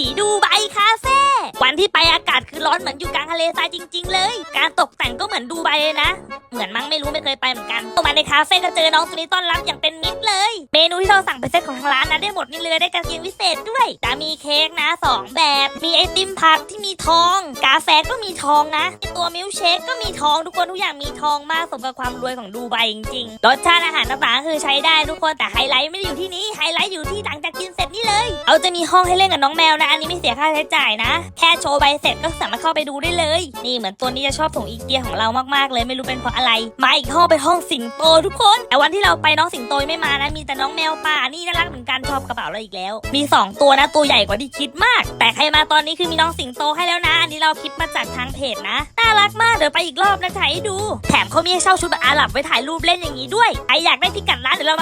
นี้เศรษฐีดูไบคาเฟ่ วันที่ไปอากาศคือร้อนเหมือนอยู่กลางทะเลทรายจริง ๆ เลย การตกแต่งก็เหมือนดูไบเลยนะ เหมือนมั้งไม่รู้ไม่เคยไปเหมือนกันเข้ามาในคาเฟ่ก็เจอน้องตัวนี้ต้อนรับอย่างเป็นมิตรเลย เมนูที่เราสั่งเป็นเซตของทางร้านนะได้หมดนี่เลยได้กระเทียมวิเศษด้วย จะมีเค้กนะสองแบบ มีไอติมผักที่มีทอง กาแฟก็มีทองนะ ตัวมิลค์เชคก็มีทองทุกคนทุกอย่างมีทองมากสมกับความรวยของดูไบจริงๆรสชาติอาหารต่างๆคือใช้ได้ทุกคนแต่ไฮไลท์ไม่ได้อยู่ที่นี้ไฮไลท์อยู่ที่ เอาจะมีห้องให้เล่นกับน้องแมวนะ อันนี้ไม่เสียค่าใช้จ่ายนะ แค่โชว์ใบเสร็จก็สามารถเข้าไปดูได้เลย นี่เหมือนตัวนี้จะชอบถุงอีเกียของเรามากๆเลย ไม่รู้เป็นเพราะอะไร มาอีกห้องเป็นห้องสิงโตทุกคน แต่วันที่เราไปน้องสิงโตไม่มานะ มีแต่น้องแมวป่า นี่น่ารักเหมือนกันชอบกระเป๋าเราอีกแล้ว มี 2 ตัวนะตัวใหญ่กว่าที่คิดมาก แต่ใครมาตอนนี้คือมีน้องสิงโตให้แล้วนะ อันนี้เราคลิปมาจากทางเพจนะ น่ารักมากเดี๋ยวไปอีกรอบนะถ่ายให้ดู แถมเขามีให้เช่าชุดแบบอาหรับไว้ถ่ายรูปเล่นอย่างนี้ด้วย ใครอยากได้พิกัดร้านเดี๋ยวเรา